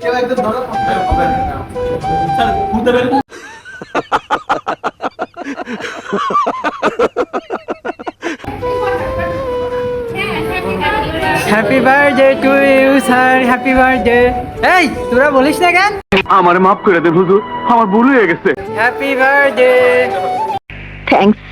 কেউ একজন ধরো হবে না। স্যার ঘুরতে বের happy birthday to you sir happy birthday এই তোরা বলিস না কেন? আমার মাফ করে দেন হুজুর। আমার ভুল হয়ে গেছে। Happy birthday thanks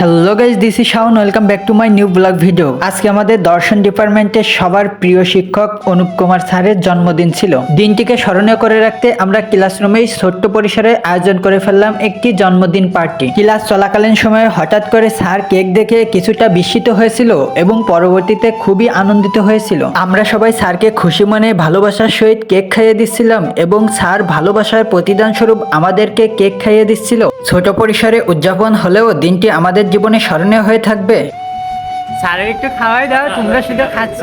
hello guys this is welcome back to my new blog video আজকে আমাদের দর্শন ডিপার্টমেন্টের সবার প্রিয় শিক্ষক অনুপ কুমার স্যারের জন্মদিন ছিল। দিনটিকে স্মরণীয় করে রাখতে আমরা ক্লাসরুমেই ছোট্ট পরিসরে আয়োজন করে ফেললাম একটি জন্মদিন পার্টি ক্লাস চলাকালীন সময়ে হঠাৎ করে স্যার কেক দেখে কিছুটা বিস্মিত হয়েছিল এবং পরবর্তীতে খুবই আনন্দিত হয়েছিল। আমরা সবাই স্যারকে খুশি মনে ভালোবাসার সহিত কেক খাইয়ে দিচ্ছিলাম এবং স্যার ভালোবাসার প্রতিদান স্বরূপ আমাদেরকে কেক খাইয়ে দিচ্ছিল। ছোট পরিসরে উদযাপন হলেও দিনটি আমাদের জীবনে স্মরণীয় হয়ে থাকবে? স্যারের একটু খাওয়াই দাও তোমরা শুধু খাচ্ছ।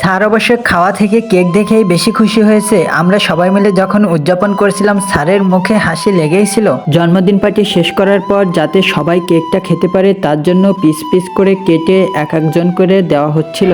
স্যার অবশ্য খাওয়া থেকে কেক দেখেই বেশি খুশি হয়েছে। আমরা সবাই মিলে যখন উদযাপন করেছিলাম স্যারের মুখে হাসি লেগেই ছিল। জন্মদিন পার্টি শেষ করার পর যাতে সবাই কেকটা খেতে পারে তার জন্য পিস পিস করে কেটে এক একজন করে দেওয়া হচ্ছিল।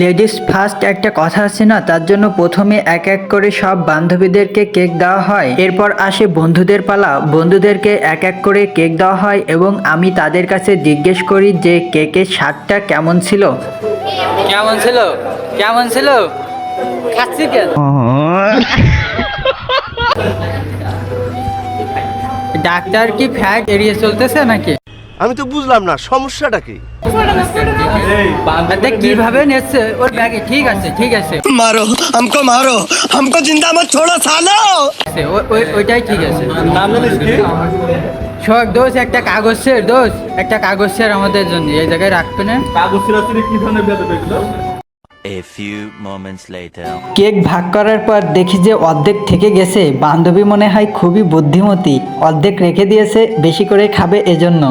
লেডিস ফার্স্ট একটা কথা আছে না তার জন্য প্রথমে এক এক করে সব বান্ধবীদেরকে কেক দেওয়া হয়। এরপর আসে বন্ধুদের পালা। বন্ধুদেরকে এক এক করে কেক দেওয়া হয় এবং আমি তাদের কাছে জিজ্ঞেস করি যে কেকের স্বাদটা কেমন ছিল। কেমন ছিল? কেমন ছিল? খাচ্ছি কেন? ডাক্তার কি ফ্যাট এড়িয়ে চলতেছে নাকি? আমি তো বুঝলাম না সমস্যাটা কি বাচ্চাটা কিভাবে নেচ্ছে ওর ব্যাগে ঠিক আছে ঠিক আছে मारो हमको मारो हमको जिंदा मत छोड़ो सालो আছে, ও- ওই- ওইটাই ঠিক আছে নাম জানিস কি শোক দোষ একটা কাগজ শের দোষ একটা কাগজ শের আমাদের জন্য এই জায়গায় রাখবে না কাগজ সিরাসিরি কি ধরনের বেদব এগুলো A few moments later. Cake ভাগ করার পর দেখি যে অর্ধেক থেকে গেছে বান্ধবী মনে হয় খুবই বুদ্ধিমতী অর্ধেক রেখে দিয়েছে বেশি করে খাবে এজন্য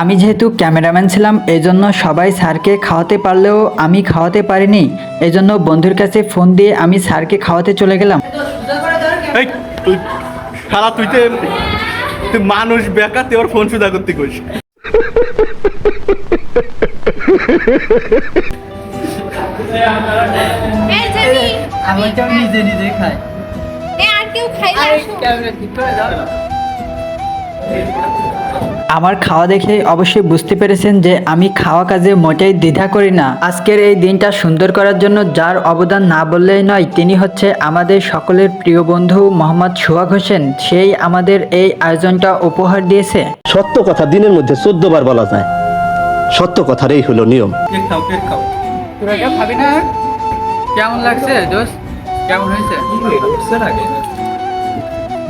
আমি যেহেতু ক্যামেরাম্যান ছিলাম এজন্য সবাই স্যারকে খাওয়াতে পারলেও আমি খাওয়াতে পারিনি। এজন্য বন্ধুর কাছে ফোন দিয়ে আমি স্যারকে খাওয়াতে চলে গেলাম। এই তুই তুই মানুষ বেকার তুই ওর ফোন সুদা করতে কইস। আমি তো নিজে নিজে খাই। কেউ খাইলে আমার খাওয়া দেখে অবশ্যই বুঝতে পেরেছেন যে আমি খাওয়া কাজে মোটেই দ্বিধা করি না। আজকের এই দিনটা সুন্দর করার জন্য যার অবদান না বললেই নয় তিনি হচ্ছে আমাদের সকলের প্রিয় বন্ধু মোহাম্মদ সোহাগ হোসেন। সেই আমাদের এই আয়োজনটা উপহার দিয়েছে। সত্য কথা দিনের মধ্যে চোদ্দ বার বলা যায়। সত্য কথার এই হলো নিয়ম। কেমন লাগছে দোষ কেমন হয়েছে?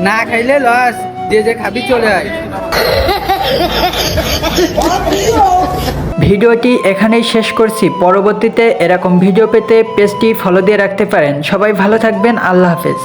না খাইলে লস, যে যে খাবি চলে আয়। ভিডিওটি এখানেই শেষ করছি। পরবর্তীতে এরকম ভিডিও পেতে পেজটি ফলো দিয়ে রাখতে পারেন। সবাই ভালো থাকবেন। আল্লাহ হাফেজ।